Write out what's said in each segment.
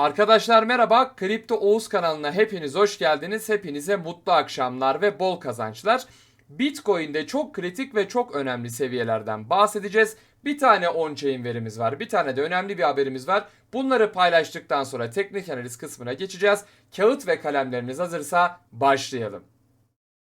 Arkadaşlar merhaba. Kripto Oğuz kanalına hepiniz hoş geldiniz. Hepinize mutlu akşamlar ve bol kazançlar. Bitcoin'de çok kritik ve çok önemli seviyelerden bahsedeceğiz. Bir tane on-chain verimiz var. Bir tane de önemli bir haberimiz var. Bunları paylaştıktan sonra teknik analiz kısmına geçeceğiz. Kağıt ve kalemleriniz hazırsa başlayalım.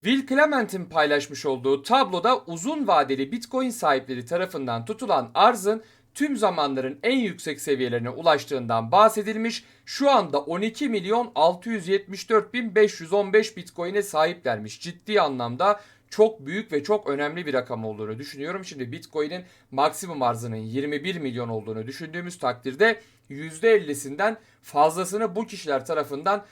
Will Clement'in paylaşmış olduğu tabloda uzun vadeli Bitcoin sahipleri tarafından tutulan arzın tüm zamanların en yüksek seviyelerine ulaştığından bahsedilmiş. Şu anda 12 milyon 674 bin 515 Bitcoin'e sahiplermiş. Ciddi anlamda çok büyük ve çok önemli bir rakam olduğunu düşünüyorum. Şimdi Bitcoin'in maksimum arzının 21 milyon olduğunu düşündüğümüz takdirde %50'sinden fazlasını bu kişiler tarafından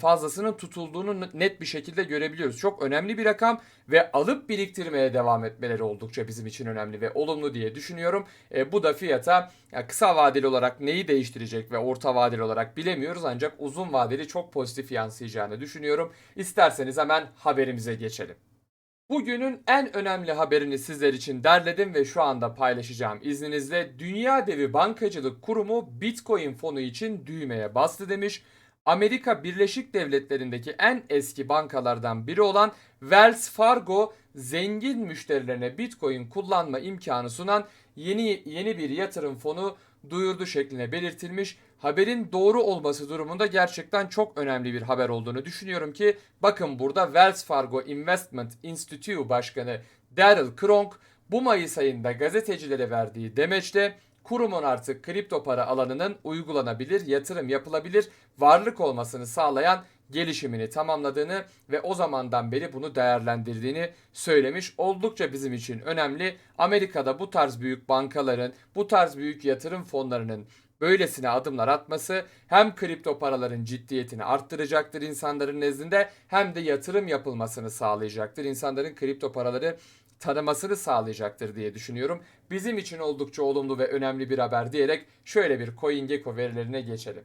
fazlasının tutulduğunu net bir şekilde görebiliyoruz. Çok önemli bir rakam ve alıp biriktirmeye devam etmeleri oldukça bizim için önemli ve olumlu diye düşünüyorum. E, bu da fiyata ya kısa vadeli olarak neyi değiştirecek ve orta vadeli olarak bilemiyoruz ancak uzun vadeli çok pozitif yansıyacağını düşünüyorum. İsterseniz hemen haberimize geçelim. Bugünün en önemli haberini sizler için derledim ve şu anda paylaşacağım izninizle. Dünya devi bankacılık kurumu Bitcoin fonu için düğmeye bastı demiş. Amerika Birleşik Devletleri'ndeki en eski bankalardan biri olan Wells Fargo zengin müşterilerine Bitcoin kullanma imkanı sunan yeni yeni bir yatırım fonu duyurdu şekline belirtilmiş. Haberin doğru olması durumunda gerçekten çok önemli bir haber olduğunu düşünüyorum ki bakın burada Wells Fargo Investment Institute Başkanı Daryl Kronk bu Mayıs ayında gazetecilere verdiği demeçte kurumun artık kripto para alanının uygulanabilir, yatırım yapılabilir, varlık olmasını sağlayan gelişimini tamamladığını ve o zamandan beri bunu değerlendirdiğini söylemiş. Oldukça bizim için önemli. Amerika'da bu tarz büyük bankaların, bu tarz büyük yatırım fonlarının böylesine adımlar atması hem kripto paraların ciddiyetini arttıracaktır insanların nezdinde hem de yatırım yapılmasını sağlayacaktır. İnsanların kripto paraları tanımasını sağlayacaktır diye düşünüyorum. Bizim için oldukça olumlu ve önemli bir haber diyerek şöyle bir CoinGecko verilerine geçelim.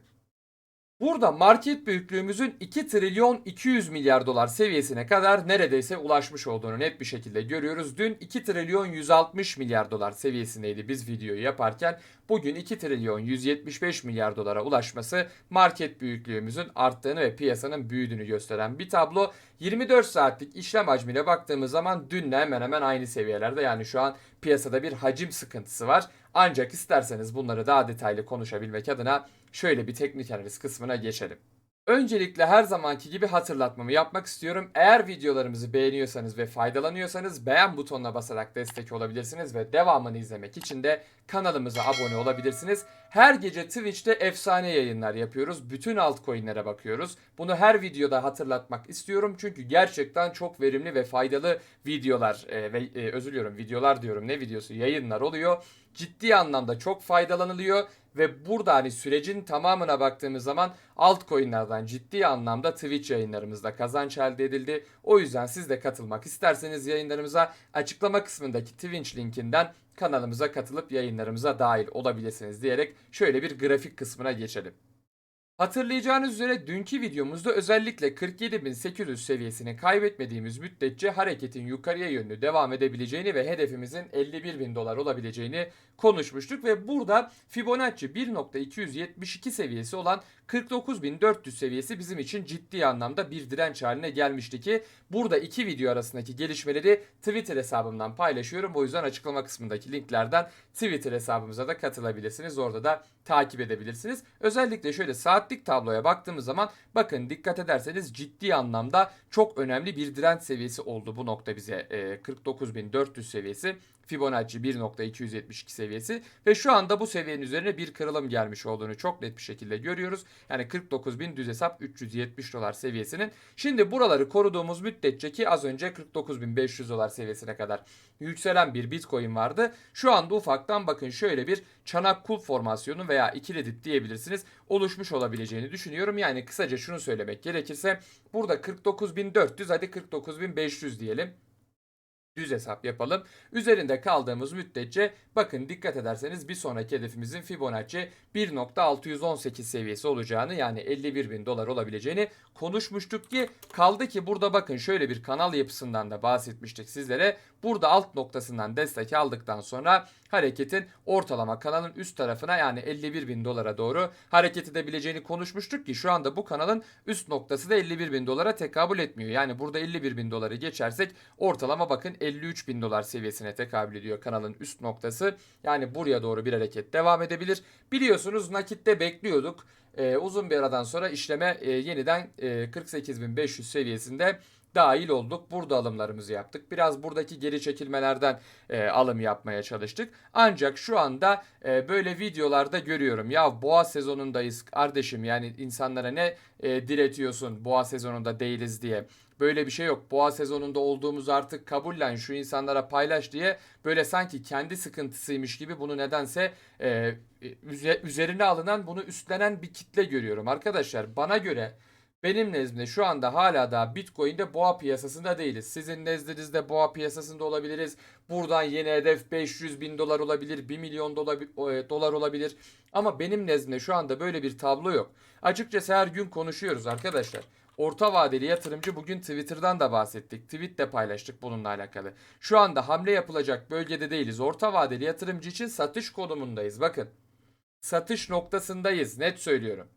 Burada market büyüklüğümüzün 2 trilyon 200 milyar dolar seviyesine kadar neredeyse ulaşmış olduğunu net bir şekilde görüyoruz. Dün 2 trilyon 160 milyar dolar seviyesindeydi biz videoyu yaparken. Bugün 2 trilyon 175 milyar dolara ulaşması market büyüklüğümüzün arttığını ve piyasanın büyüdüğünü gösteren bir tablo. 24 saatlik işlem hacmine baktığımız zaman dünle hemen hemen aynı seviyelerde. Yani şu an piyasada bir hacim sıkıntısı var. Ancak isterseniz bunları daha detaylı konuşabilmek adına şöyle bir teknik analiz kısmına geçelim. Öncelikle her zamanki gibi hatırlatmamı yapmak istiyorum. Eğer videolarımızı beğeniyorsanız ve faydalanıyorsanız beğen butonuna basarak destek olabilirsiniz ve devamını izlemek için de kanalımıza abone olabilirsiniz. Her gece Twitch'te efsane yayınlar yapıyoruz. Bütün altcoin'lere bakıyoruz. Bunu her videoda hatırlatmak istiyorum çünkü gerçekten çok verimli ve faydalı videolar e, ve e, özür diliyorum videolar diyorum ne videosu yayınlar oluyor. Ciddi anlamda çok faydalanılıyor ve burada hani sürecin tamamına baktığımız zaman altcoin'lerden ciddi anlamda Twitch yayınlarımızda kazanç elde edildi. O yüzden siz de katılmak isterseniz yayınlarımıza açıklama kısmındaki Twitch linkinden kanalımıza katılıp yayınlarımıza dahil olabilirsiniz diyerek şöyle bir grafik kısmına geçelim. Hatırlayacağınız üzere dünkü videomuzda özellikle 47.800 seviyesini kaybetmediğimiz müddetçe hareketin yukarıya yönlü devam edebileceğini ve hedefimizin 51.000 dolar olabileceğini konuşmuştuk ve burada Fibonacci 1.272 seviyesi olan 49.400 seviyesi bizim için ciddi anlamda bir direnç haline gelmişti ki burada iki video arasındaki gelişmeleri Twitter hesabımdan paylaşıyorum. O yüzden açıklama kısmındaki linklerden Twitter hesabımıza da katılabilirsiniz. Orada da takip edebilirsiniz. Özellikle şöyle saatlik tabloya baktığımız zaman bakın dikkat ederseniz ciddi anlamda çok önemli bir direnç seviyesi oldu bu nokta bize. E, 49.400 seviyesi. Fibonacci 1.272 seviyesi ve şu anda bu seviyenin üzerine bir kırılım gelmiş olduğunu çok net bir şekilde görüyoruz. Yani 49.000 düz hesap 370 dolar seviyesinin. Şimdi buraları koruduğumuz müddetçe ki az önce 49.500 dolar seviyesine kadar yükselen bir Bitcoin vardı. Şu anda ufaktan bakın şöyle bir çanak kul formasyonu veya ikili dip diyebilirsiniz oluşmuş olabileceğini düşünüyorum. Yani kısaca şunu söylemek gerekirse burada 49.400 hadi 49.500 diyelim düz hesap yapalım. Üzerinde kaldığımız müddetçe bakın dikkat ederseniz bir sonraki hedefimizin Fibonacci 1.618 seviyesi olacağını yani 51 bin dolar olabileceğini konuşmuştuk ki kaldı ki burada bakın şöyle bir kanal yapısından da bahsetmiştik sizlere. Burada alt noktasından destek aldıktan sonra hareketin ortalama kanalın üst tarafına yani 51 bin dolara doğru hareket edebileceğini konuşmuştuk ki şu anda bu kanalın üst noktası da 51 bin dolara tekabül etmiyor. Yani burada 51 bin doları geçersek ortalama bakın 53 bin dolar seviyesine tekabül ediyor kanalın üst noktası. Yani buraya doğru bir hareket devam edebilir. Biliyorsunuz nakitte bekliyorduk. Ee, uzun bir aradan sonra işleme e, yeniden e, 48.500 seviyesinde dahil olduk. Burada alımlarımızı yaptık. Biraz buradaki geri çekilmelerden e, alım yapmaya çalıştık. Ancak şu anda e, böyle videolarda görüyorum. Ya boğa sezonundayız kardeşim yani insanlara ne e, diretiyorsun boğa sezonunda değiliz diye. Böyle bir şey yok. Boğa sezonunda olduğumuz artık kabullen şu insanlara paylaş diye böyle sanki kendi sıkıntısıymış gibi bunu nedense e, üze- üzerine alınan bunu üstlenen bir kitle görüyorum. Arkadaşlar bana göre benim nezdimde şu anda hala da Bitcoin'de boğa piyasasında değiliz. Sizin nezdinizde boğa piyasasında olabiliriz. Buradan yeni hedef 500 bin dolar olabilir, 1 milyon e, dolar olabilir. Ama benim nezdimde şu anda böyle bir tablo yok. Açıkçası her gün konuşuyoruz arkadaşlar. Orta vadeli yatırımcı bugün Twitter'dan da bahsettik. Tweet de paylaştık bununla alakalı. Şu anda hamle yapılacak bölgede değiliz. Orta vadeli yatırımcı için satış konumundayız. Bakın. Satış noktasındayız. Net söylüyorum.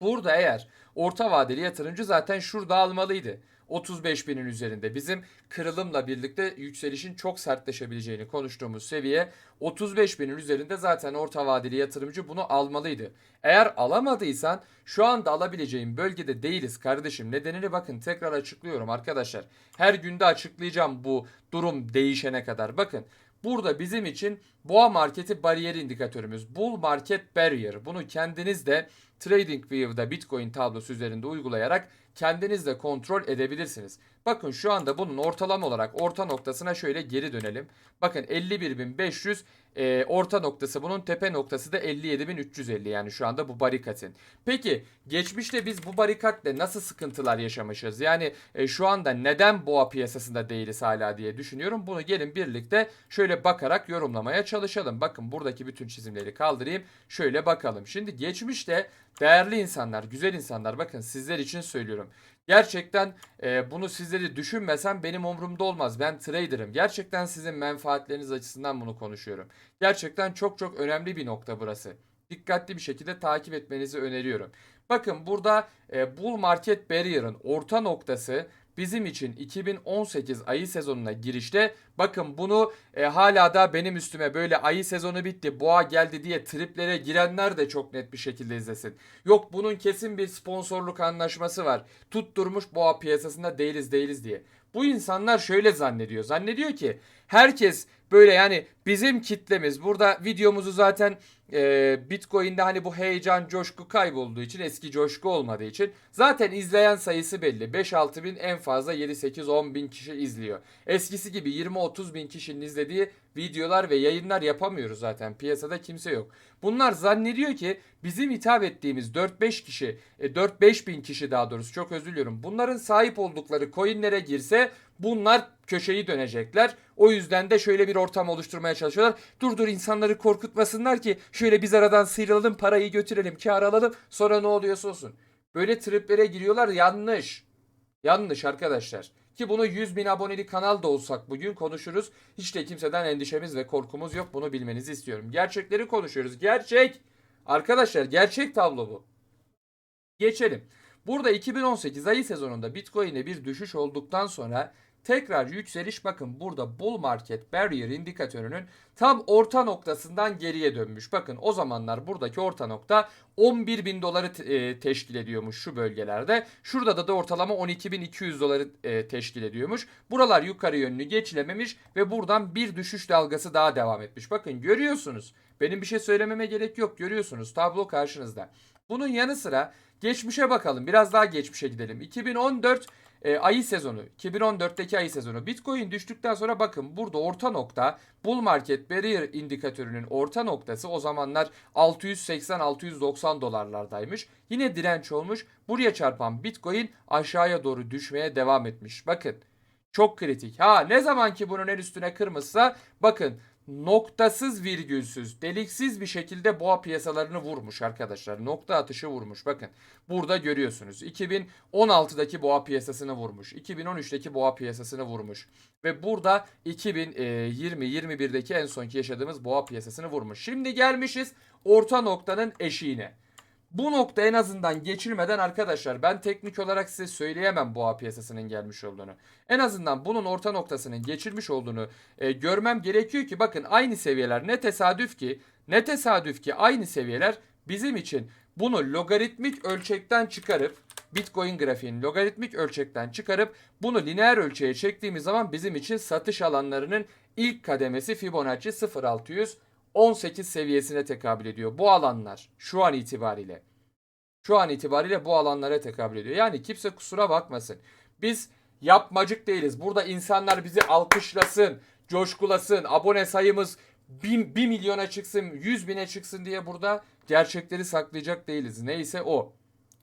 Burada eğer orta vadeli yatırımcı zaten şurada almalıydı. 35 binin üzerinde. Bizim kırılımla birlikte yükselişin çok sertleşebileceğini konuştuğumuz seviye 35 binin üzerinde zaten orta vadeli yatırımcı bunu almalıydı. Eğer alamadıysan şu anda alabileceğin bölgede değiliz kardeşim. Nedenini bakın tekrar açıklıyorum arkadaşlar. Her günde açıklayacağım bu durum değişene kadar. Bakın Burada bizim için boğa marketi bariyer indikatörümüz. Bull market barrier. Bunu kendiniz de TradingView'da Bitcoin tablosu üzerinde uygulayarak kendiniz de kontrol edebilirsiniz. Bakın şu anda bunun ortalama olarak orta noktasına şöyle geri dönelim. Bakın 51.500 e, orta noktası bunun tepe noktası da 57.350 yani şu anda bu barikatın. Peki geçmişte biz bu barikatle nasıl sıkıntılar yaşamışız? Yani e, şu anda neden boğa piyasasında değiliz hala diye düşünüyorum. Bunu gelin birlikte şöyle bakarak yorumlamaya çalışalım. Bakın buradaki bütün çizimleri kaldırayım. Şöyle bakalım. Şimdi geçmişte değerli insanlar, güzel insanlar bakın sizler için söylüyorum. Gerçekten e, bunu sizleri düşünmesem benim umurumda olmaz. Ben trader'ım. Gerçekten sizin menfaatleriniz açısından bunu konuşuyorum. Gerçekten çok çok önemli bir nokta burası. Dikkatli bir şekilde takip etmenizi öneriyorum. Bakın burada e, Bull Market Barrier'ın orta noktası bizim için 2018 ayı sezonuna girişte bakın bunu e, hala da benim üstüme böyle ayı sezonu bitti boğa geldi diye triplere girenler de çok net bir şekilde izlesin. Yok bunun kesin bir sponsorluk anlaşması var. Tutturmuş boğa piyasasında değiliz değiliz diye. Bu insanlar şöyle zannediyor. Zannediyor ki herkes böyle yani bizim kitlemiz burada videomuzu zaten e, Bitcoin'de hani bu heyecan coşku kaybolduğu için eski coşku olmadığı için zaten izleyen sayısı belli. 5-6 bin en fazla 7-8-10 bin kişi izliyor. Eskisi gibi 20-30 bin kişinin izlediği videolar ve yayınlar yapamıyoruz zaten. Piyasada kimse yok. Bunlar zannediyor ki bizim hitap ettiğimiz 4-5 kişi, e, 4-5 bin kişi daha doğrusu çok özür diliyorum. Bunların sahip oldukları coinlere girse bunlar köşeyi dönecekler. O yüzden de şöyle bir ortam oluşturmaya çalışıyorlar. Dur dur insanları korkutmasınlar ki şöyle biz aradan sıyrılalım parayı götürelim kar alalım sonra ne oluyorsa olsun. Böyle triplere giriyorlar yanlış. Yanlış arkadaşlar. Ki bunu 100 bin aboneli kanal da olsak bugün konuşuruz. Hiç de kimseden endişemiz ve korkumuz yok. Bunu bilmenizi istiyorum. Gerçekleri konuşuyoruz. Gerçek. Arkadaşlar gerçek tablo bu. Geçelim. Burada 2018 ayı sezonunda Bitcoin'e bir düşüş olduktan sonra tekrar yükseliş bakın burada bull market barrier indikatörünün tam orta noktasından geriye dönmüş. Bakın o zamanlar buradaki orta nokta 11 bin doları e, teşkil ediyormuş şu bölgelerde. Şurada da, da ortalama 12.200 doları e, teşkil ediyormuş. Buralar yukarı yönlü geçilememiş ve buradan bir düşüş dalgası daha devam etmiş. Bakın görüyorsunuz. Benim bir şey söylememe gerek yok. Görüyorsunuz tablo karşınızda. Bunun yanı sıra geçmişe bakalım. Biraz daha geçmişe gidelim. 2014 e, ayı sezonu, 2014'teki ayı sezonu. Bitcoin düştükten sonra bakın burada orta nokta bull market barrier indikatörünün orta noktası o zamanlar 680-690 dolarlardaymış. Yine direnç olmuş. Buraya çarpan Bitcoin aşağıya doğru düşmeye devam etmiş. Bakın çok kritik. Ha ne zaman ki bunun en üstüne kırmışsa bakın noktasız virgülsüz, deliksiz bir şekilde boğa piyasalarını vurmuş arkadaşlar. Nokta atışı vurmuş. Bakın burada görüyorsunuz. 2016'daki boğa piyasasını vurmuş. 2013'teki boğa piyasasını vurmuş. Ve burada 2020-21'deki en sonki yaşadığımız boğa piyasasını vurmuş. Şimdi gelmişiz orta noktanın eşiğine. Bu nokta en azından geçilmeden arkadaşlar ben teknik olarak size söyleyemem boğa piyasasının gelmiş olduğunu. En azından bunun orta noktasının geçilmiş olduğunu e, görmem gerekiyor ki bakın aynı seviyeler ne tesadüf ki ne tesadüf ki aynı seviyeler bizim için bunu logaritmik ölçekten çıkarıp Bitcoin grafiğini logaritmik ölçekten çıkarıp bunu lineer ölçeğe çektiğimiz zaman bizim için satış alanlarının ilk kademesi Fibonacci 0600 18 seviyesine tekabül ediyor. Bu alanlar şu an itibariyle. Şu an itibariyle bu alanlara tekabül ediyor. Yani kimse kusura bakmasın. Biz yapmacık değiliz. Burada insanlar bizi alkışlasın, coşkulasın, abone sayımız 1, 1 milyona çıksın, 100 bine çıksın diye burada gerçekleri saklayacak değiliz. Neyse o.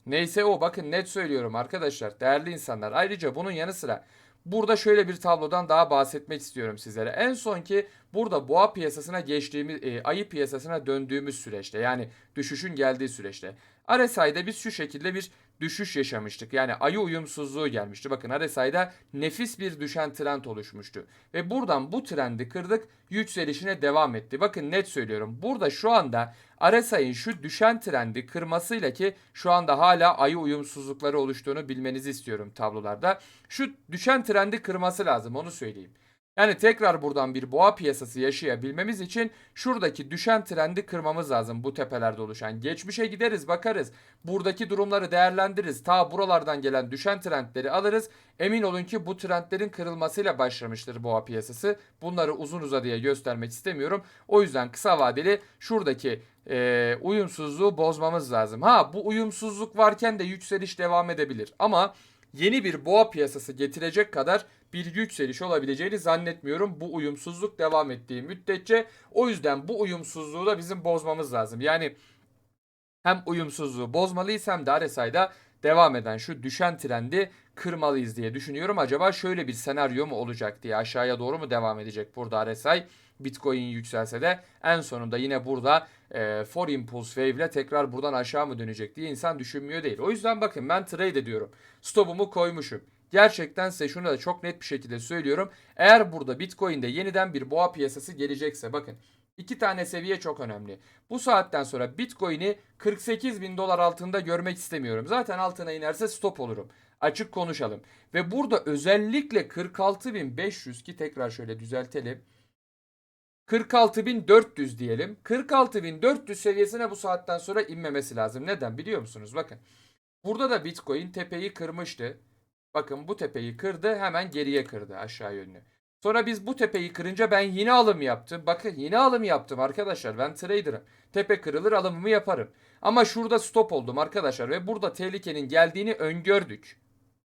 Neyse o bakın net söylüyorum arkadaşlar değerli insanlar. Ayrıca bunun yanı sıra burada şöyle bir tablodan daha bahsetmek istiyorum sizlere. En son ki burada boğa piyasasına geçtiğimiz e, ayı piyasasına döndüğümüz süreçte yani düşüşün geldiği süreçte RSI'de biz şu şekilde bir düşüş yaşamıştık. Yani ayı uyumsuzluğu gelmişti. Bakın RSI'da nefis bir düşen trend oluşmuştu. Ve buradan bu trendi kırdık yükselişine devam etti. Bakın net söylüyorum. Burada şu anda RSI'nin şu düşen trendi kırmasıyla ki şu anda hala ayı uyumsuzlukları oluştuğunu bilmenizi istiyorum tablolarda. Şu düşen trendi kırması lazım onu söyleyeyim. Yani tekrar buradan bir boğa piyasası yaşayabilmemiz için şuradaki düşen trendi kırmamız lazım bu tepelerde oluşan. Geçmişe gideriz bakarız. Buradaki durumları değerlendiririz. Ta buralardan gelen düşen trendleri alırız. Emin olun ki bu trendlerin kırılmasıyla başlamıştır boğa piyasası. Bunları uzun uzadıya göstermek istemiyorum. O yüzden kısa vadeli şuradaki e, uyumsuzluğu bozmamız lazım. Ha bu uyumsuzluk varken de yükseliş devam edebilir. Ama yeni bir boğa piyasası getirecek kadar bir yükseliş olabileceğini zannetmiyorum bu uyumsuzluk devam ettiği müddetçe. O yüzden bu uyumsuzluğu da bizim bozmamız lazım. Yani hem uyumsuzluğu bozmalıyız hem de RSI'da devam eden şu düşen trendi kırmalıyız diye düşünüyorum. Acaba şöyle bir senaryo mu olacak diye aşağıya doğru mu devam edecek burada RSI? Bitcoin yükselse de en sonunda yine burada e, for impulse wave ile tekrar buradan aşağı mı dönecek diye insan düşünmüyor değil. O yüzden bakın ben trade ediyorum. Stopumu koymuşum. Gerçekten size şunu da çok net bir şekilde söylüyorum. Eğer burada Bitcoin'de yeniden bir boğa piyasası gelecekse bakın iki tane seviye çok önemli. Bu saatten sonra Bitcoin'i 48 bin dolar altında görmek istemiyorum. Zaten altına inerse stop olurum. Açık konuşalım. Ve burada özellikle 46.500 ki tekrar şöyle düzeltelim. 46.400 diyelim. 46.400 seviyesine bu saatten sonra inmemesi lazım. Neden biliyor musunuz? Bakın. Burada da Bitcoin tepeyi kırmıştı. Bakın bu tepeyi kırdı hemen geriye kırdı aşağı yönlü. Sonra biz bu tepeyi kırınca ben yine alım yaptım. Bakın yine alım yaptım arkadaşlar. Ben trader'ım. Tepe kırılır alımımı yaparım. Ama şurada stop oldum arkadaşlar ve burada tehlikenin geldiğini öngördük.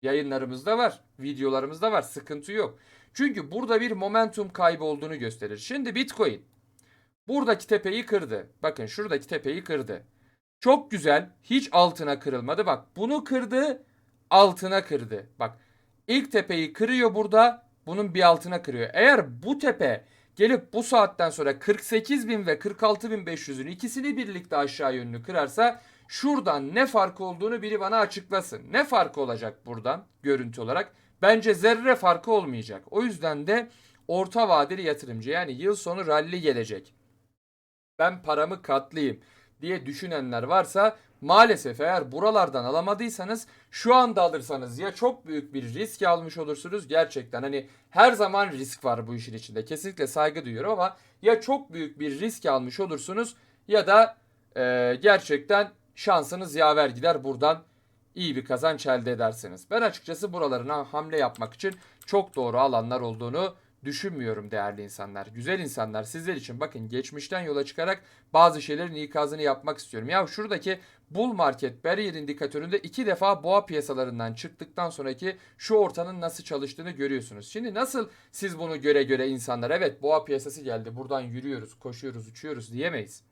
Yayınlarımızda var, videolarımızda var. Sıkıntı yok. Çünkü burada bir momentum kaybı olduğunu gösterir. Şimdi Bitcoin buradaki tepeyi kırdı. Bakın şuradaki tepeyi kırdı. Çok güzel. Hiç altına kırılmadı. Bak bunu kırdı, altına kırdı. Bak ilk tepeyi kırıyor burada. Bunun bir altına kırıyor. Eğer bu tepe gelip bu saatten sonra 48.000 ve 46.500'ün ikisini birlikte aşağı yönlü kırarsa şuradan ne farkı olduğunu biri bana açıklasın. Ne farkı olacak buradan görüntü olarak? Bence zerre farkı olmayacak. O yüzden de orta vadeli yatırımcı yani yıl sonu rally gelecek. Ben paramı katlayayım diye düşünenler varsa maalesef eğer buralardan alamadıysanız şu anda alırsanız ya çok büyük bir risk almış olursunuz gerçekten hani her zaman risk var bu işin içinde kesinlikle saygı duyuyorum ama ya çok büyük bir risk almış olursunuz ya da e, gerçekten şansınız yaver gider buradan iyi bir kazanç elde edersiniz. Ben açıkçası buralarına hamle yapmak için çok doğru alanlar olduğunu düşünmüyorum değerli insanlar. Güzel insanlar sizler için bakın geçmişten yola çıkarak bazı şeylerin ikazını yapmak istiyorum. Ya şuradaki bull market barrier indikatöründe iki defa boğa piyasalarından çıktıktan sonraki şu ortanın nasıl çalıştığını görüyorsunuz. Şimdi nasıl siz bunu göre göre insanlar evet boğa piyasası geldi buradan yürüyoruz, koşuyoruz, uçuyoruz diyemeyiz.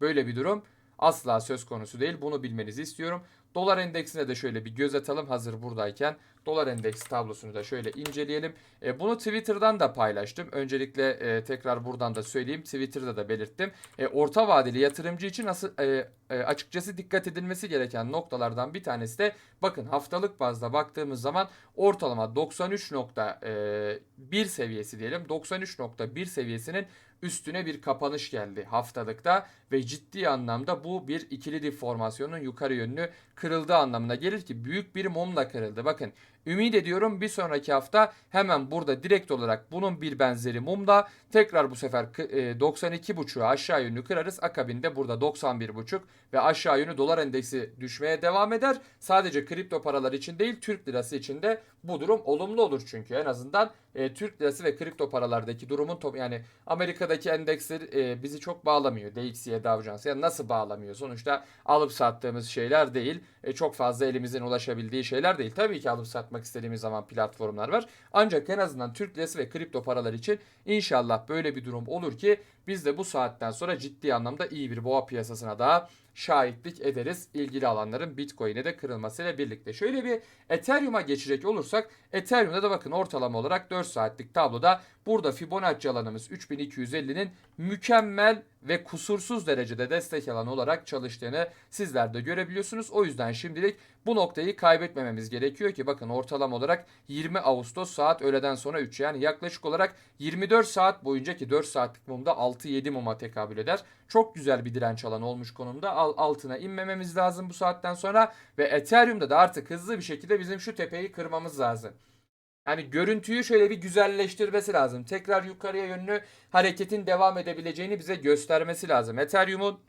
Böyle bir durum asla söz konusu değil. Bunu bilmenizi istiyorum. Dolar endeksine de şöyle bir göz atalım hazır buradayken. Dolar endeks tablosunu da şöyle inceleyelim. E, bunu Twitter'dan da paylaştım. Öncelikle e, tekrar buradan da söyleyeyim. Twitter'da da belirttim. E, orta vadeli yatırımcı için nasıl e, e, açıkçası dikkat edilmesi gereken noktalardan bir tanesi de bakın haftalık bazda baktığımız zaman ortalama 93.1 seviyesi diyelim. 93.1 seviyesinin üstüne bir kapanış geldi haftalıkta ve ciddi anlamda bu bir ikili dip formasyonun yukarı yönlü kırıldığı anlamına gelir ki büyük bir mumla kırıldı. Bakın ümit ediyorum bir sonraki hafta hemen burada direkt olarak bunun bir benzeri mumla tekrar bu sefer kı- e, 92.5'u aşağı yönlü kırarız. Akabinde burada 91.5 ve aşağı yönlü dolar endeksi düşmeye devam eder. Sadece kripto paralar için değil Türk lirası için de bu durum olumlu olur çünkü en azından e, Türk lirası ve kripto paralardaki durumun top yani Amerika'daki endeksler e, bizi çok bağlamıyor. DXY, Dow Jones yani nasıl bağlamıyor? Sonuçta alıp sattığımız şeyler değil. E, çok fazla elimizin ulaşabildiği şeyler değil. Tabii ki alıp satmak istediğimiz zaman platformlar var. Ancak en azından Türk lirası ve kripto paralar için inşallah böyle bir durum olur ki biz de bu saatten sonra ciddi anlamda iyi bir boğa piyasasına daha şahitlik ederiz ilgili alanların Bitcoin'e de kırılmasıyla birlikte. Şöyle bir Ethereum'a geçecek olursak Ethereum'da da bakın ortalama olarak 4 saatlik tabloda burada Fibonacci alanımız 3250'nin mükemmel ve kusursuz derecede destek alanı olarak çalıştığını sizler de görebiliyorsunuz. O yüzden şimdilik bu noktayı kaybetmememiz gerekiyor ki bakın ortalama olarak 20 Ağustos saat öğleden sonra 3 yani yaklaşık olarak 24 saat boyunca ki 4 saatlik mumda 6-7 muma tekabül eder. Çok güzel bir direnç alanı olmuş konumda. Al, altına inmememiz lazım bu saatten sonra ve Ethereum'da da artık hızlı bir şekilde bizim şu tepeyi kırmamız lazım. Yani görüntüyü şöyle bir güzelleştirmesi lazım. Tekrar yukarıya yönlü hareketin devam edebileceğini bize göstermesi lazım. Ethereum'un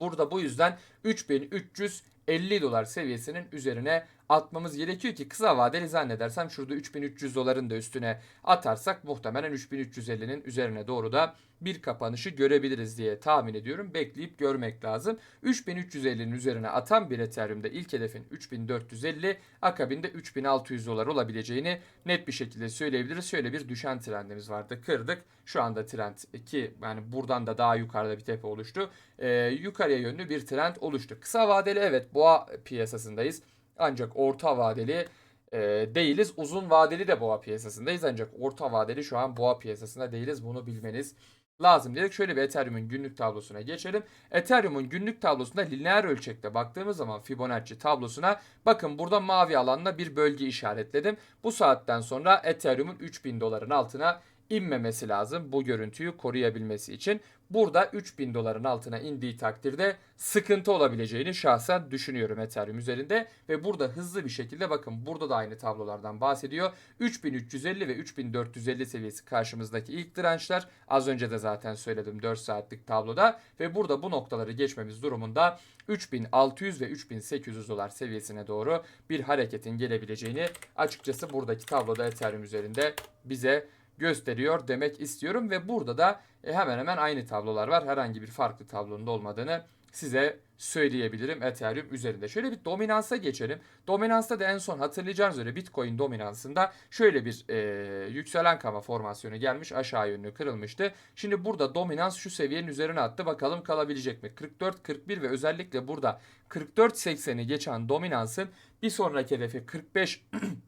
burada bu yüzden 3350 dolar seviyesinin üzerine atmamız gerekiyor ki kısa vadeli zannedersem şurada 3300 doların da üstüne atarsak muhtemelen 3350'nin üzerine doğru da bir kapanışı görebiliriz diye tahmin ediyorum. Bekleyip görmek lazım. 3350'nin üzerine atan bir Ethereum'da ilk hedefin 3450 akabinde 3600 dolar olabileceğini net bir şekilde söyleyebiliriz. Şöyle bir düşen trendimiz vardı. Kırdık. Şu anda trend 2 yani buradan da daha yukarıda bir tepe oluştu. Ee, yukarıya yönlü bir trend oluştu. Kısa vadeli evet boğa piyasasındayız. Ancak orta vadeli e, değiliz. Uzun vadeli de boğa piyasasındayız. Ancak orta vadeli şu an boğa piyasasında değiliz. Bunu bilmeniz lazım diyerek şöyle bir Ethereum'un günlük tablosuna geçelim. Ethereum'un günlük tablosunda lineer ölçekte baktığımız zaman Fibonacci tablosuna bakın burada mavi alanla bir bölge işaretledim. Bu saatten sonra Ethereum'un 3000 doların altına inmemesi lazım bu görüntüyü koruyabilmesi için. Burada 3000 doların altına indiği takdirde sıkıntı olabileceğini şahsen düşünüyorum Ethereum üzerinde ve burada hızlı bir şekilde bakın burada da aynı tablolardan bahsediyor. 3350 ve 3450 seviyesi karşımızdaki ilk dirençler. Az önce de zaten söyledim 4 saatlik tabloda ve burada bu noktaları geçmemiz durumunda 3600 ve 3800 dolar seviyesine doğru bir hareketin gelebileceğini açıkçası buradaki tabloda Ethereum üzerinde bize gösteriyor demek istiyorum ve burada da e, hemen hemen aynı tablolar var. Herhangi bir farklı tablonun da olmadığını size söyleyebilirim Ethereum üzerinde. Şöyle bir dominansa geçelim. Dominansta da en son hatırlayacağınız üzere Bitcoin dominansında şöyle bir e, yükselen kama formasyonu gelmiş aşağı yönlü kırılmıştı. Şimdi burada dominans şu seviyenin üzerine attı. Bakalım kalabilecek mi? 44, 41 ve özellikle burada 44.80'i geçen dominansın bir sonraki hedefi 45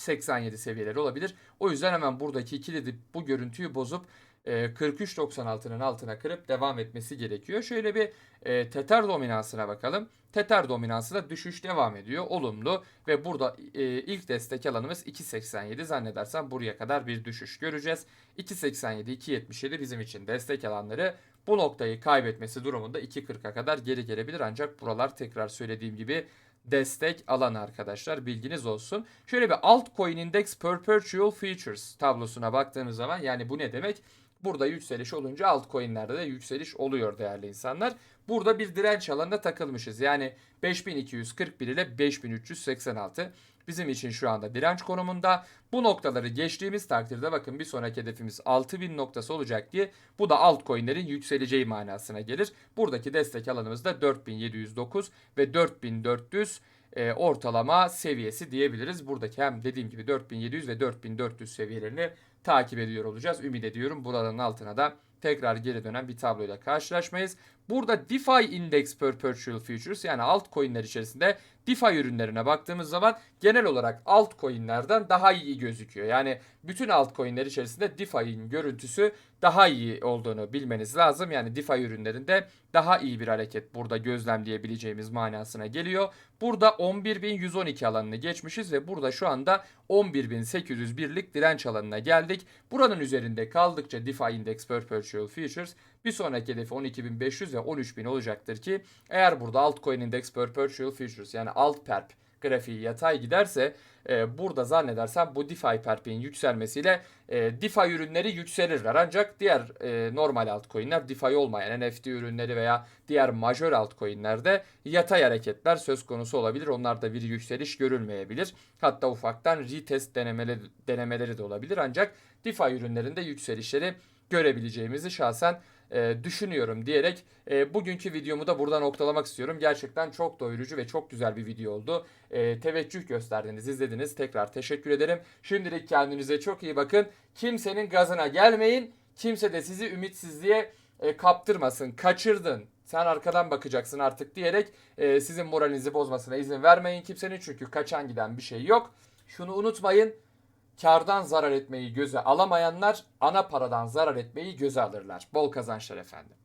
87 seviyeleri olabilir. O yüzden hemen buradaki ikili dip bu görüntüyü bozup e, 43.96'nın altına kırıp devam etmesi gerekiyor. Şöyle bir e, Tether dominansına bakalım. Tether dominansı da düşüş devam ediyor. Olumlu ve burada e, ilk destek alanımız 2.87 zannedersem buraya kadar bir düşüş göreceğiz. 2.87 2.77 bizim için destek alanları bu noktayı kaybetmesi durumunda 2.40'a kadar geri gelebilir ancak buralar tekrar söylediğim gibi destek alan arkadaşlar bilginiz olsun. Şöyle bir altcoin index perpetual futures tablosuna baktığınız zaman yani bu ne demek? Burada yükseliş olunca altcoin'lerde de yükseliş oluyor değerli insanlar. Burada bir direnç alanına takılmışız. Yani 5241 ile 5386 bizim için şu anda direnç konumunda. Bu noktaları geçtiğimiz takdirde bakın bir sonraki hedefimiz 6000 noktası olacak ki bu da altcoin'lerin yükseleceği manasına gelir. Buradaki destek alanımız da 4709 ve 4400 e, ortalama seviyesi diyebiliriz. Buradaki hem dediğim gibi 4700 ve 4400 seviyelerini takip ediyor olacağız. Ümit ediyorum buraların altına da tekrar geri dönen bir tabloyla karşılaşmayız. Burada DeFi Index Perpetual Futures yani altcoin'ler içerisinde DeFi ürünlerine baktığımız zaman genel olarak altcoin'lerden daha iyi gözüküyor. Yani bütün altcoin'ler içerisinde DeFi'nin görüntüsü daha iyi olduğunu bilmeniz lazım. Yani DeFi ürünlerinde daha iyi bir hareket burada gözlemleyebileceğimiz manasına geliyor. Burada 11.112 alanını geçmişiz ve burada şu anda 11.801'lik direnç alanına geldik. Buranın üzerinde kaldıkça DeFi Index Perpetual Futures bir sonraki hedefi 12.500 ve 13.000 olacaktır ki eğer burada altcoin index perpetual futures yani alt perp grafiği yatay giderse e, burada zannedersem bu DeFi perp'in yükselmesiyle e, DeFi ürünleri yükselirler. Ancak diğer e, normal altcoin'ler DeFi olmayan NFT ürünleri veya diğer majör altcoin'lerde yatay hareketler söz konusu olabilir. Onlarda bir yükseliş görülmeyebilir. Hatta ufaktan retest denemeleri, denemeleri de olabilir. Ancak DeFi ürünlerinde yükselişleri görebileceğimizi şahsen e, düşünüyorum diyerek e, bugünkü videomu da burada noktalamak istiyorum. Gerçekten çok doyurucu ve çok güzel bir video oldu. E, teveccüh gösterdiniz, izlediniz. Tekrar teşekkür ederim. Şimdilik kendinize çok iyi bakın. Kimsenin gazına gelmeyin. Kimse de sizi ümitsizliğe e, kaptırmasın. Kaçırdın. Sen arkadan bakacaksın artık diyerek e, sizin moralinizi bozmasına izin vermeyin kimsenin. Çünkü kaçan giden bir şey yok. Şunu unutmayın. Kardan zarar etmeyi göze alamayanlar ana paradan zarar etmeyi göze alırlar. Bol kazançlar efendim.